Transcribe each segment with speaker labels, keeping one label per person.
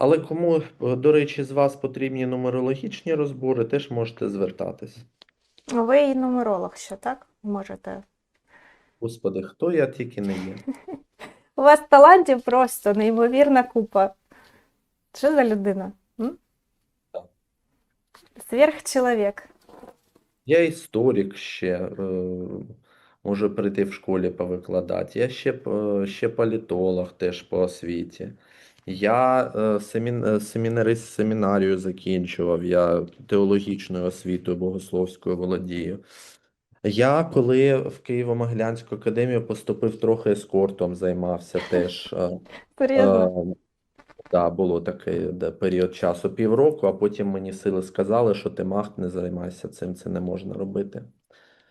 Speaker 1: Але кому, е, до речі, з вас потрібні нумерологічні розбори, теж можете звертатись.
Speaker 2: Ви і нумеролог ще, так? Можете.
Speaker 1: Господи, хто я тільки не є.
Speaker 2: У вас талантів просто неймовірна купа. Що за людина? М?
Speaker 1: Так.
Speaker 2: Сверхчеловік.
Speaker 1: Я історик ще, е, можу прийти в школі повикладати. Я ще, ще політолог теж по освіті. Я е, семін, е, семінарист семінарію закінчував, я теологічною освітою богословською володію. Я коли в Києво-Могилянську академію поступив, трохи ескортом займався теж.
Speaker 2: Серйозно.
Speaker 1: Е, Да, було такий період часу, півроку, а потім мені сили сказали, що ти маг, не займайся цим, це не можна робити.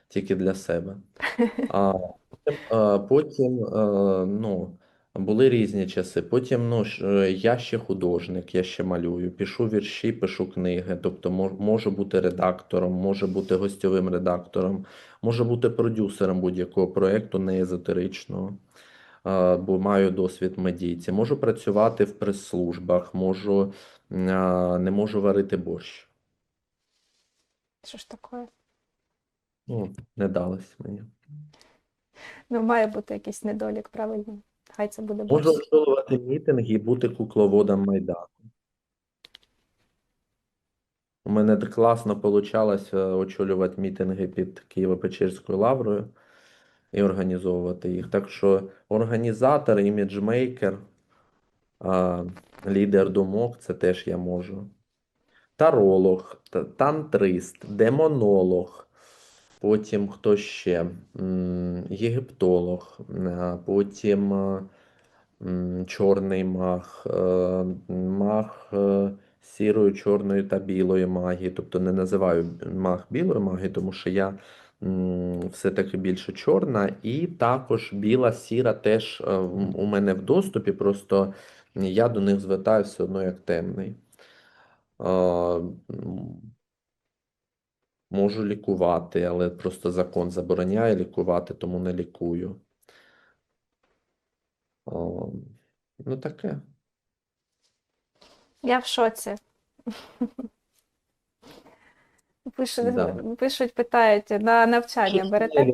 Speaker 1: Тільки для себе. А потім, е, потім е, ну, були різні часи. Потім ну, е, я ще художник, я ще малюю, пишу вірші, пишу книги. Тобто можу бути редактором, можу бути гостьовим редактором, можу бути продюсером будь-якого проєкту, не езотеричного е, бо маю досвід медійці. Можу працювати в прес-службах, можу, е, не можу варити борщ.
Speaker 2: Що ж таке?
Speaker 1: Ну, не далось мені.
Speaker 2: Ну, має бути якийсь недолік, правильно. Хай це буде
Speaker 1: Можу
Speaker 2: борщ.
Speaker 1: очолювати мітинги і бути кукловодом Майдану. У мене так класно вийшло очолювати мітинги під Києво-Печерською лаврою і організовувати їх. Так що організатор, іміджмейкер, лідер думок це теж я можу. Таролог, тантрист, демонолог, потім хто ще? Єгиптолог, потім е, чорний маг, е, маг е, сірої, чорної та білої магії. Тобто не називаю маг білої магії, тому що я все-таки більше чорна, і також біла, сіра теж е, у мене в доступі, просто я до них звертаюся все одно як темний. Можу лікувати, але просто закон забороняє лікувати, тому не лікую. А, Ну, таке.
Speaker 2: Я в шоці. Пишуть,
Speaker 1: Да.
Speaker 2: пишуть, питають, на навчання
Speaker 1: Ще
Speaker 2: берете?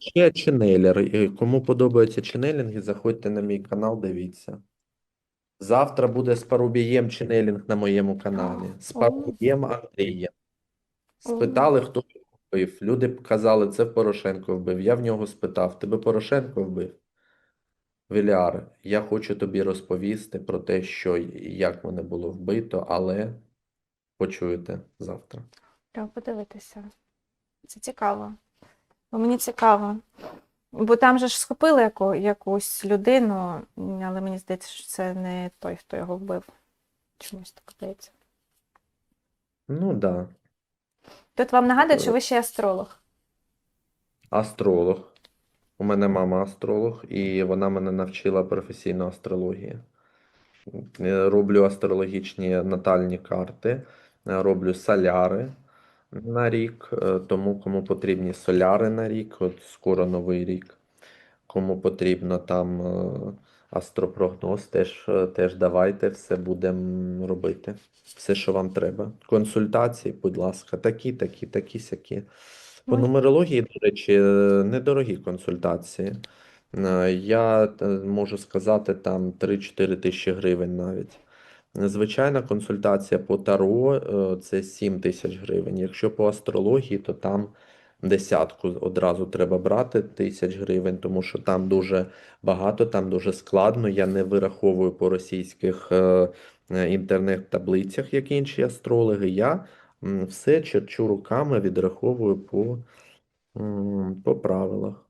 Speaker 1: Ще ченелер. Кому подобаються ченелінги, заходьте на мій канал, дивіться. Завтра буде з Парубієм ченелінг на моєму каналі. З Парубієм Андрієм. Спитали, хто вбив. Люди казали, це Порошенко вбив. Я в нього спитав, тебе Порошенко вбив? Віляр, я хочу тобі розповісти про те, що як мене було вбито, але почуєте завтра.
Speaker 2: Треба подивитися. Це цікаво. Бо мені цікаво. Бо там же ж схопили яку, якусь людину, але мені здається, що це не той, хто його вбив. Чомусь так здається.
Speaker 1: Ну да,
Speaker 2: Тут вам нагадують, що ви ще астролог.
Speaker 1: астролог. У мене мама астролог, і вона мене навчила професійно астрології. Е, Роблю астрологічні натальні карти, е, роблю соляри на рік, е, тому кому потрібні соляри на рік, от скоро новий рік. Кому потрібно там е, астропрогноз, теж, теж давайте, все будемо робити. Все, що вам треба. Консультації, будь ласка, такі, такі, такі, сякі. По
Speaker 2: Ой.
Speaker 1: нумерології, до речі, недорогі консультації. Е, Я е, можу сказати, там 3-4 тисячі гривень навіть. Звичайна консультація по Таро е, це 7 тисяч гривень. Якщо по астрології, то там десятку одразу треба брати тисяч гривень, тому що там дуже багато, там дуже складно. Я не вираховую по російських е, е, інтернет-таблицях, як інші астрологи. Я все черчу руками, відраховую по, по правилах.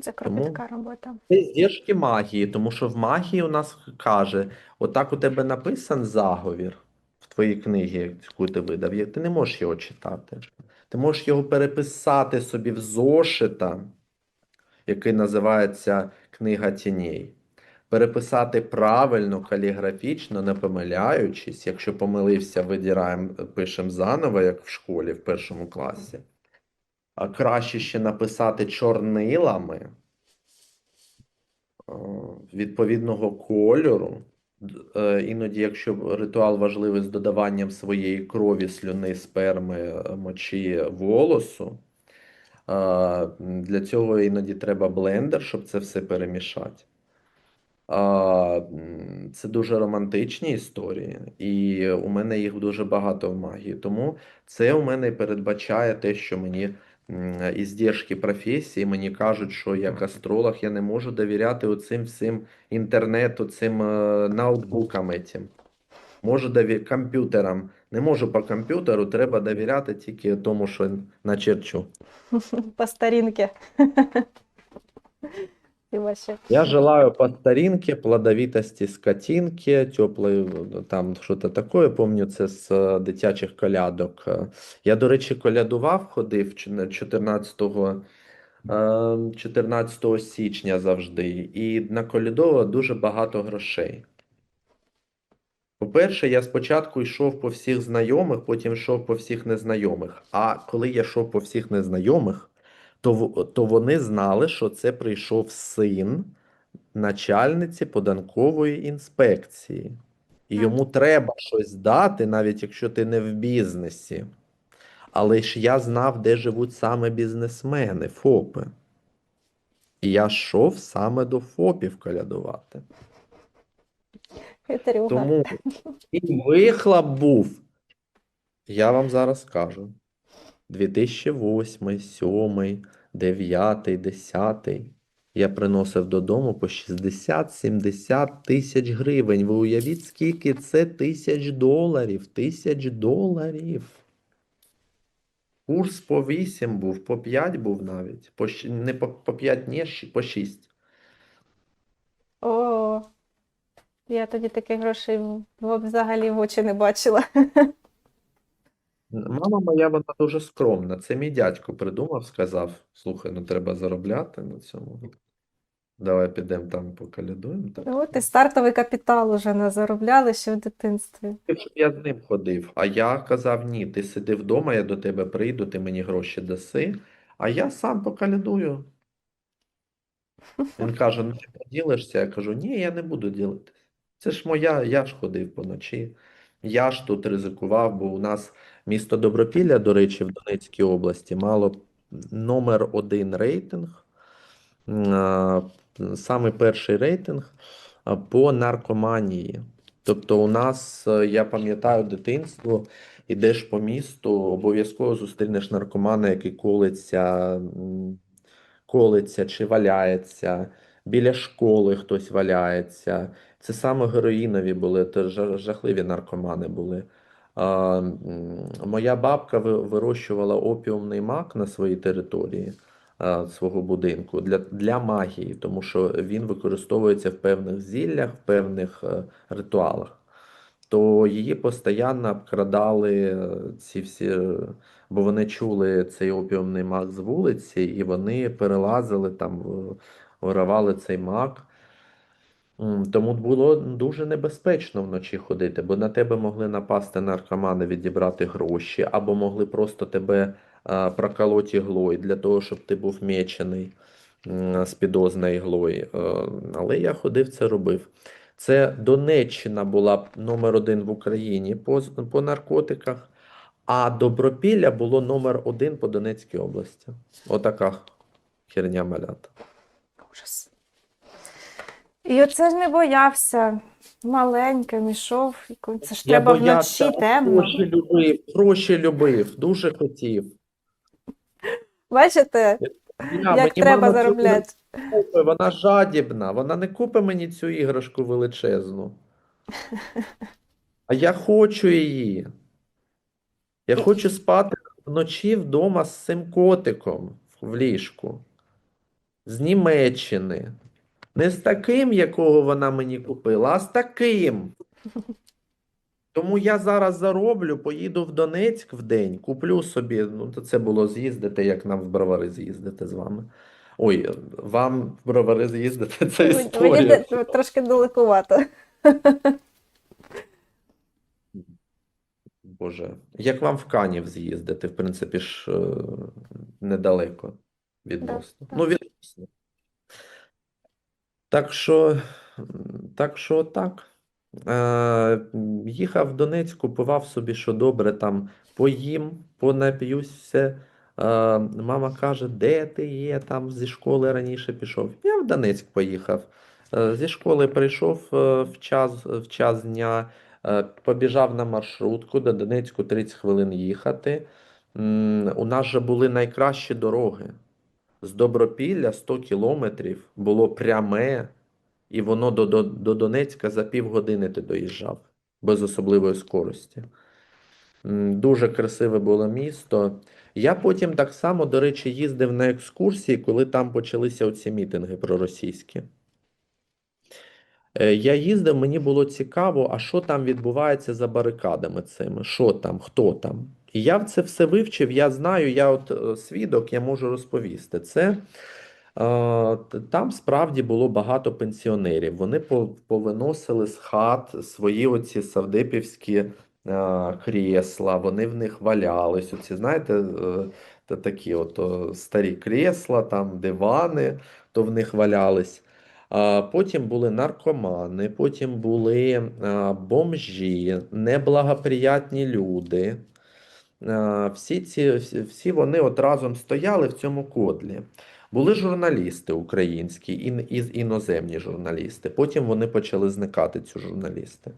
Speaker 2: Це
Speaker 1: Тому-
Speaker 2: кропітка робота.
Speaker 1: Це здержки магії, тому що в магії у нас каже, отак у тебе написан заговір в твоїй книгі, яку ти видав, ти не можеш його читати. Ти можеш його переписати собі в зошита, який називається Книга тіней. Переписати правильно, каліграфічно, не помиляючись. Якщо помилився, видіраємо, пишемо заново, як в школі в першому класі. А краще ще написати чорнилами відповідного кольору, іноді, якщо ритуал важливий з додаванням своєї крові, слюни, сперми, е, мочі, волосу, е, для цього іноді треба блендер, щоб це все перемішати. Це дуже романтичні історії, і у мене їх дуже багато в магії. Тому це у мене передбачає те, що мені іздержки професії, мені кажуть, що як астролог я не можу довіряти оцим всім інтернету, цим е, ноутбукам цим. Можу довіряти комп'ютерам. Не можу по комп'ютеру, треба довіряти тільки тому, що начерчу.
Speaker 2: По старинке.
Speaker 1: Я желаю по старинке, плодовитости скотинки, теплої, там що-то таке. Помню, це з е, дитячих колядок. Е, Я, до речі, колядував, ходив 14, е, 14 січня завжди, і наколядував дуже багато грошей. По-перше, я спочатку йшов по всіх знайомих, потім йшов по всіх незнайомих. А коли я йшов по всіх незнайомих, то, то вони знали, що це прийшов син начальниці поданкової інспекції. І йому треба щось дати, навіть якщо ти не в бізнесі. Але ж я знав, де живуть саме бізнесмени, ФОПи. І я йшов саме до ФОПів колядувати. Тому і вихлоп був. Я вам зараз скажу. 2008, 7, 9, 10. Я приносив додому по 60-70 тисяч гривень. Ви уявіть, скільки це тисяч доларів. Тисяч доларів. Курс по 8 був, по 5 був навіть. По, не по, по 5, ні, по 6.
Speaker 2: О, я тоді таких грошей взагалі в очі не бачила.
Speaker 1: Мама моя, вона дуже скромна. Це мій дядько придумав, сказав: слухай, ну треба заробляти на цьому. Давай підемо там покалядуємо. Так.
Speaker 2: От і стартовий капітал уже не заробляли ще в дитинстві.
Speaker 1: Щоб я з ним ходив. А я казав: ні, ти сиди вдома, я до тебе прийду, ти мені гроші даси, а я сам покалядую. Він каже: ну ти поділишся? Я кажу, ні, я не буду ділитися. Це ж моя, я ж ходив поночі. Я ж тут ризикував, бо у нас місто Добропілля, до речі, в Донецькій області мало номер один рейтинг. Саме перший рейтинг по наркоманії. Тобто, у нас, е, я пам'ятаю дитинство, ідеш по місту, обов'язково зустрінеш наркомана, який колиться, колиться чи валяється. Біля школи хтось валяється. Це саме героїнові були, це жахливі наркомани були. Моя бабка вирощувала опіумний мак на своїй території свого будинку для, для магії, тому що він використовується в певних зіллях, в певних е, ритуалах. То її постійно обкрадали е, ці всі, е, бо вони чули цей опіумний мак з вулиці, і вони перелазили там, виривали цей мак. Тому було дуже небезпечно вночі ходити, бо на тебе могли напасти наркомани, відібрати гроші, або могли просто тебе а, проколоти іглою для того, щоб ти був мечений м, з підозною іглою. Е, Але я ходив, це робив. Це Донеччина була номер один в Україні по, по наркотиках, а Добропілля було номер один по Донецькій області. Отака херня малята.
Speaker 2: Ужас. І оце ж не боявся. Маленьким ішов. Це ж
Speaker 1: Я
Speaker 2: треба
Speaker 1: боявся,
Speaker 2: вночі темно.
Speaker 1: Гроші любив, гроші любив, дуже хотів.
Speaker 2: Бачите,
Speaker 1: Я,
Speaker 2: як треба заробляти.
Speaker 1: не купить, вона жадібна, вона не купить мені цю іграшку величезну. А я хочу її. Я хочу спати вночі вдома з цим котиком в ліжку. З Німеччини. Не з таким, якого вона мені купила, а з таким. Тому я зараз зароблю, поїду в Донецьк в день, куплю собі. Ну, то це було з'їздити, як нам в Бровари з'їздити з вами. Ой, вам в Бровари з'їздити, це
Speaker 2: Мені- Мені трошки далекувато.
Speaker 1: Боже, як вам в Канів з'їздити, в принципі ж е, недалеко відносно.
Speaker 2: так.
Speaker 1: Ну, відносно. Так що, так що так. Е, їхав в Донецьк, купував собі, що добре, там поїм, понап'юсь все. Е, мама каже, де ти є? Там зі школи раніше пішов. Я в Донецьк поїхав. Е, зі школи прийшов е, в час, в час дня, е, побіжав на маршрутку, до Донецьку 30 хвилин їхати. М, у нас же були найкращі дороги. З Добропілля 100 кілометрів було пряме. І воно до, до, до Донецька за півгодини ти доїжджав, без особливої скорості. Дуже красиве було місто. Я потім так само, до речі, їздив на екскурсії, коли там почалися оці мітинги проросійські. Е, Я їздив, мені було цікаво, а що там відбувається за барикадами цими? Що там, хто там? І я це все вивчив, я знаю, я от е, свідок, я можу розповісти. Це е, там справді було багато пенсіонерів. Вони повиносили з хат свої оці савдепівські е, крісла, вони в них валялись. Оці, знаєте, такі от старі крісла, там дивани, то в них валялись. Потім були наркомани, потім були бомжі, неблагоприятні люди. А, Всі ці, всі вони от разом стояли в цьому кодлі. Були журналісти українські і іноземні журналісти. Потім вони почали зникати, ці журналісти.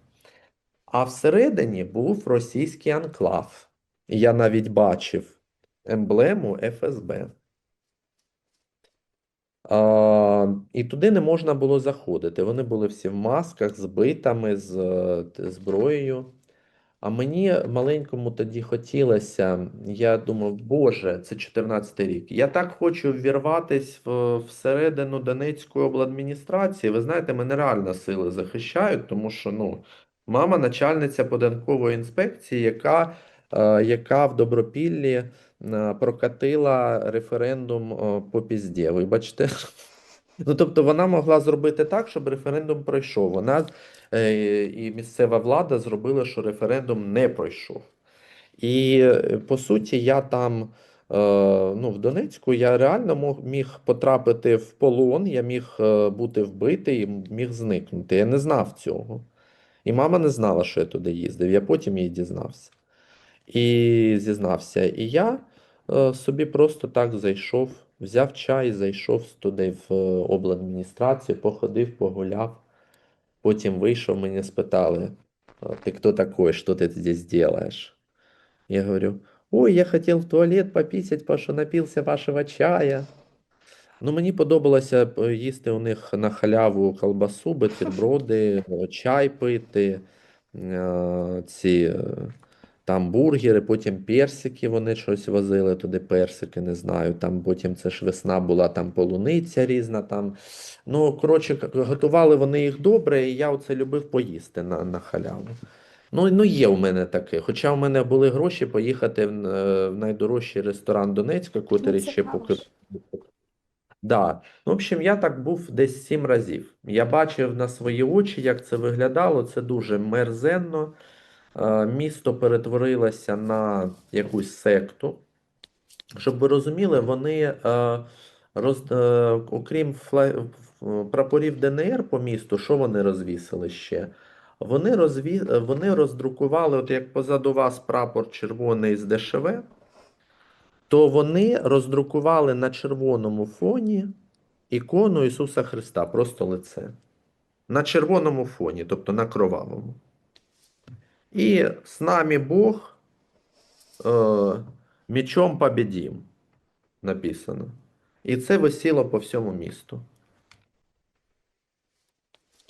Speaker 1: А всередині був російський анклав. Я навіть бачив емблему ФСБ. А, і туди не можна було заходити. Вони були всі в масках, з битами, з е, зброєю. А мені маленькому тоді хотілося, я думав, Боже, це 14 рік. Я так хочу ввірватись в, всередину Донецької обладміністрації. Ви знаєте, мене реально сили захищають, тому що ну, мама начальниця податкової інспекції, яка, е, яка в Добропіллі е, прокатила референдум е, по пізді. Вибачте. Ну, тобто вона могла зробити так, щоб референдум пройшов. Вона і місцева влада зробила, що референдум не пройшов. І е, по суті, я там, е, ну, в Донецьку, я реально міг потрапити в полон, я міг е, бути вбитий, і міг зникнути. Я не знав цього. І мама не знала, що я туди їздив. Я потім їй дізнався. І зізнався. І я е, собі просто так зайшов, взяв чай, зайшов туди в е, обладміністрацію, походив, погуляв. Потім вийшов, мені спитали, ти хто такой, ти ты здесь делаешь? Я говорю, ой, я хотів в туалет попісять, бо що напився вашого чая. Ну, мені подобалося їсти у них на халяву колбасу, бутерброди, е, чай пити, е, ці е, там бургери, потім персики, вони щось возили туди, персики, не знаю. Там потім це ж весна була, там полуниця різна. Там. Ну, коротше, готували вони їх добре, і я оце любив поїсти на, на халяву. Ну, ну, є у мене таке. Хоча у мене були гроші поїхати в, е, в найдорожчий ресторан Донецька, котрий ще поки. Да. Ну, в общем, я так був десь сім разів. Я бачив на свої очі, як це виглядало. Це дуже мерзенно. Е, Місто перетворилося на якусь секту. Щоб ви розуміли, вони, е, роз, е, окрім прапорів ДНР по місту, що вони розвісили ще? Вони, розві... вони роздрукували, от як позаду вас прапор червоний з ДШВ, то вони роздрукували на червоному фоні ікону Ісуса Христа, просто лице. На червоному фоні, тобто на кровавому. І з нами Бог е, мечом победим, написано. І це висіло по всьому місту.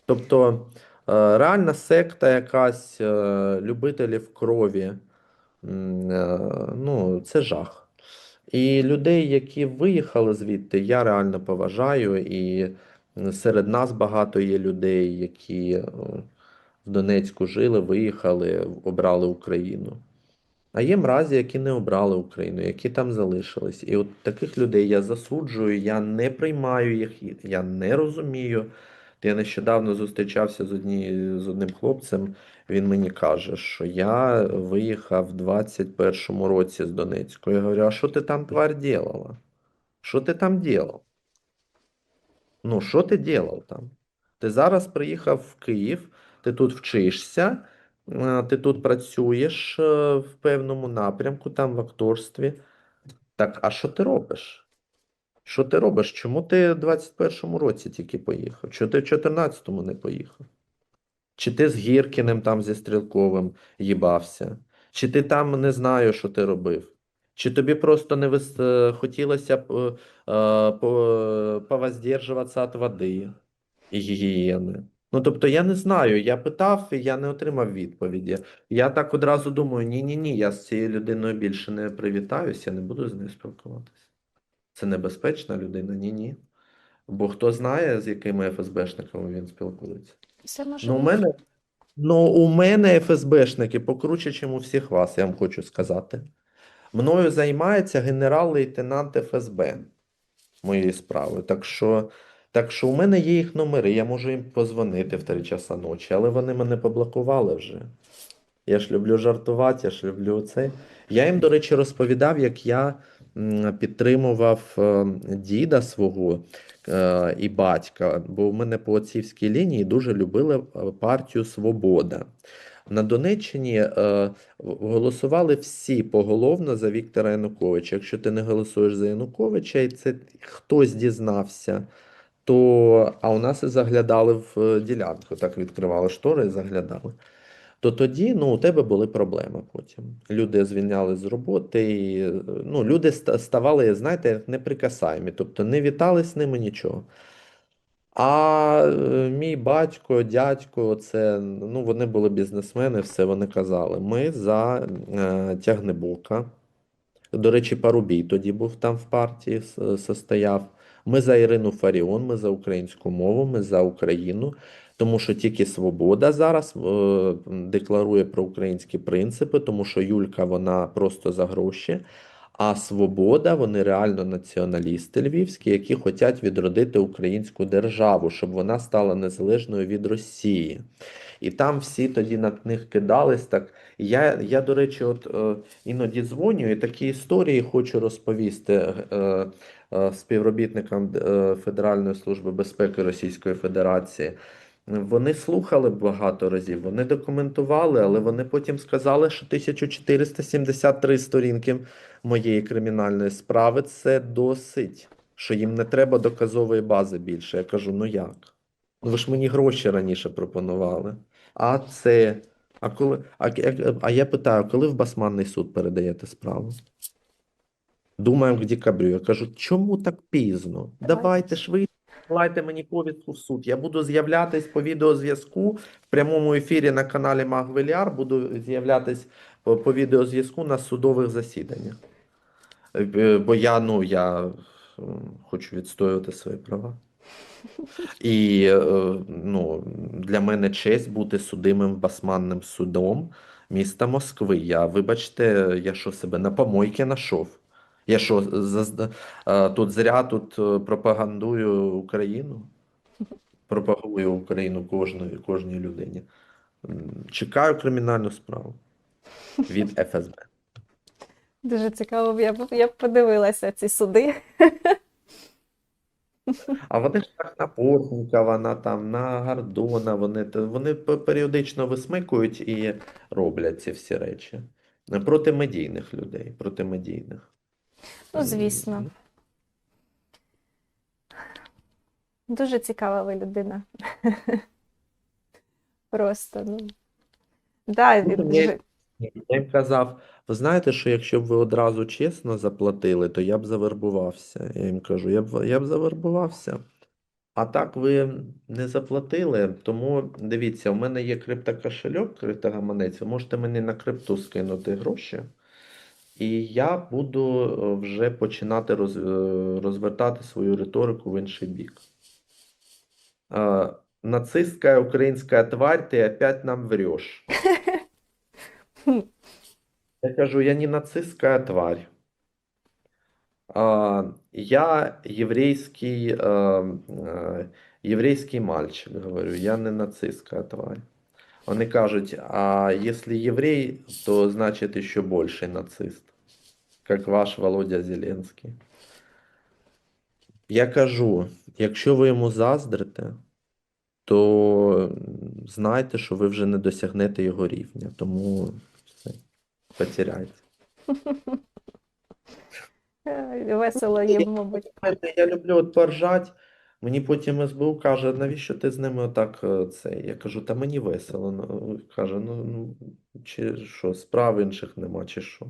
Speaker 1: Тобто, е, реальна секта якась е, любителів крові, е, ну, це жах. І людей, які виїхали звідти, я реально поважаю. І серед нас багато є людей, які е, в Донецьку жили, виїхали, обрали Україну. А є мразі, які не обрали Україну, які там залишились. І от таких людей я засуджую, я не приймаю їх, я не розумію. Я нещодавно зустрічався з, одні, з одним хлопцем, він мені каже, що я виїхав в 21-му році з Донецьку. Я говорю, а що ти там, тварь, делала? Що ти там делав? Ну, що ти делав там? Ти зараз приїхав в Київ, ти тут вчишся, ти тут працюєш е, в певному напрямку, там в акторстві. Так, а що ти робиш? Що ти робиш? Чому ти в 21-му році тільки поїхав? Чому ти в 14-му не поїхав? Чи ти з Гіркіним там зі Стрілковим їбався? Чи ти там не знаю, що ти робив? Чи тобі просто не вис... е, хотілося е, по... повоздержуватися від води і гігієни? Ну, тобто, я не знаю, я питав, і я не отримав відповіді. Я так одразу думаю: ні-ні-ні, я з цією людиною більше не привітаюся, я не буду з нею спілкуватися. Це небезпечна людина, ні-ні. Бо хто знає, з якими ФСБшниками він спілкується.
Speaker 2: Все може
Speaker 1: Ну, у мене, ну, у мене ФСБшники покруче, ніж у всіх вас, я вам хочу сказати. Мною займається генерал-лейтенант ФСБ моєї справи. Так що, так що у мене є їх номери, я можу їм позвонити в 3 часа ночі, але вони мене поблокували вже. Я ж люблю жартувати, я ж люблю це. Я їм, до речі, розповідав, як я підтримував е, діда свого е, і батька, бо в мене по отцівській лінії дуже любили е, партію Свобода. На Донеччині е, голосували всі поголовно за Віктора Януковича. Якщо ти не голосуєш за Януковича, і це хтось дізнався, то а у нас і заглядали в е, ділянку, так відкривали штори і заглядали. То тоді ну, у тебе були проблеми потім. Люди звільняли з роботи, і, е, ну, люди ставали, знаєте, неприкасаємі, тобто не вітали з ними нічого. А е, мій батько, дядько, це, ну, вони були бізнесмени, все вони казали. Ми за е, Тягнебока. До речі, Парубій тоді був там в партії, состояв. Ми за Ірину Фаріон, ми за українську мову, ми за Україну, тому що тільки Свобода зараз е, декларує про українські принципи, тому що Юлька вона просто за гроші. А Свобода, вони реально націоналісти львівські, які хочуть відродити українську державу, щоб вона стала незалежною від Росії. І там всі тоді на них кидались так. Я, я до речі, от е, іноді дзвоню і такі історії хочу розповісти е, співробітникам е, Федеральної служби безпеки Російської Федерації. Вони слухали багато разів, вони документували, але вони потім сказали, що 1473 сторінки моєї кримінальної справи це досить, що їм не треба доказової бази більше. Я кажу, ну як? Ну ви ж мені гроші раніше пропонували. А це. А коли. А, а я питаю, коли в Басманний суд передаєте справу? Думаємо к декабрю. Я кажу, чому так пізно?
Speaker 2: Давай.
Speaker 1: Давайте швидко, давайте мені повістку в суд. Я буду з'являтись по відеозв'язку в прямому ефірі на каналі Магвеліар, буду з'являтись по, по відеозв'язку на судових засіданнях. Е, Бо я, ну, я е, хочу відстоювати свої права. І е, ну, для мене честь бути судимим басманним судом міста Москви. Я, вибачте, я що себе на помойки знайшов? Я що, тут зря тут е, пропагандую Україну? Пропагую Україну кожної, кожній людині. Чекаю кримінальну справу від ФСБ.
Speaker 2: Дуже цікаво, я б, я б подивилася ці суди.
Speaker 1: А вони ж так на Портнікова, на там, на Гордона, вони, вони періодично висмикують і роблять ці всі речі. Проти медійних людей, проти медійних.
Speaker 2: Ну, звісно. Дуже цікава ви людина. Просто, ну. Да,
Speaker 1: Ну,
Speaker 2: дуже-
Speaker 1: я- Я їм казав, ви знаєте, що якщо б ви одразу чесно заплатили, то я б завербувався. Я їм кажу, я б, я б завербувався. А так ви не заплатили, тому дивіться, у мене є криптокошельок, криптогаманець, ви можете мені на крипту скинути гроші, і я буду е, вже починати е, розвертати свою риторику в інший бік. Е, Нацистська українська тварь, ти опять нам врешь. Я кажу, я не нацистская тварь. Я еврейский, э, э, мальчик, говорю, я не нацистская тварь. Вони кажуть, а если еврей, то значит еще больший нацист, как ваш Володя Зеленський. Я кажу, якщо ви йому заздрите, то знайте, що ви вже не досягнете його рівня, тому все, потеряйте.
Speaker 2: Весело їм, мабуть.
Speaker 1: Я люблю от поржать. Мені потім СБУ каже, навіщо ти з ними отак е, це? Я кажу, та мені весело. Ну, Каже, ну, ну чи що, справ інших нема, чи що?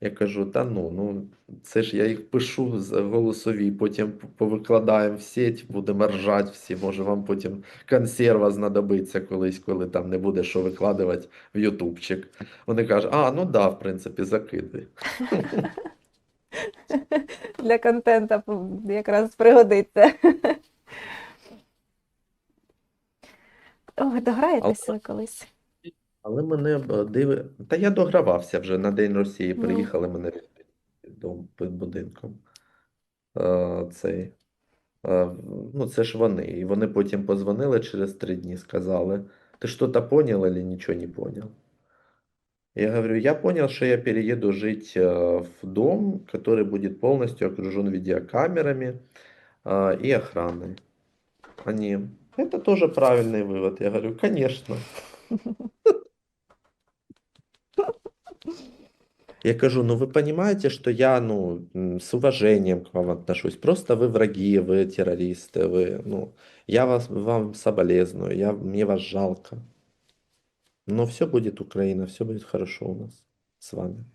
Speaker 1: Я кажу, та ну, ну це ж я їх пишу з голосові, потім повикладаємо в сеть, будемо ржать всі. Може вам потім консерва знадобиться колись, коли там не буде що викладувати в Ютубчик. Вони кажуть, а, ну да, в принципі, закидуй.
Speaker 2: Для контента якраз пригодиться. Ой, дограєтеся ви колись.
Speaker 1: Але мене б диви. Та я догравався вже на День Росії.
Speaker 2: Ну.
Speaker 1: Приїхали мене під будинком. Е, цей. Е, ну, це ж вони. І вони потім позвонили через три дні, сказали: Ти що-то понял или нічого не понял? Я говорю, я понял, что я перееду жить э, в дом, который будет полностью окружен видеокамерами э, и охраной. Они, это тоже правильный вывод. Я говорю, конечно. Я кажу, ну вы понимаете, что я, ну, с уважением к вам отношусь. Просто вы враги, вы террористы, вы, ну, я вас, вам соболезную, я, мне вас жалко. Но все будет Украина, все будет хорошо у нас с вами.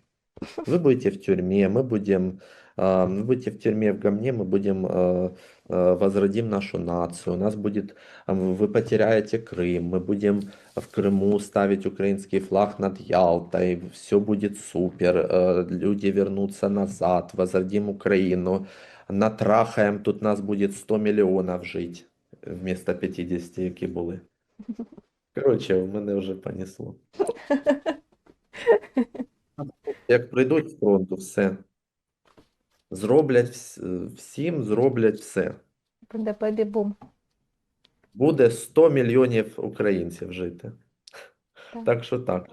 Speaker 1: Вы будете в тюрьме, мы будем, а, вы будете в тюрьме в говне, мы будем, а, а, возродим нашу нацию, у нас будет, а, вы потеряете Крым, мы будем в Крыму ставить украинский флаг над Ялтой, все будет супер, э, люди вернутся назад, возродим Украину, натрахаем, тут нас будет 100 миллионов жить вместо 50, які були. Коротше, в мене вже понесло. Як прийдуть з фронту, все. Зроблять вс- всім, зроблять все.
Speaker 2: Буде бебі-бум.
Speaker 1: Буде 100 мільйонів українців жити.
Speaker 2: Так.
Speaker 1: Так що так.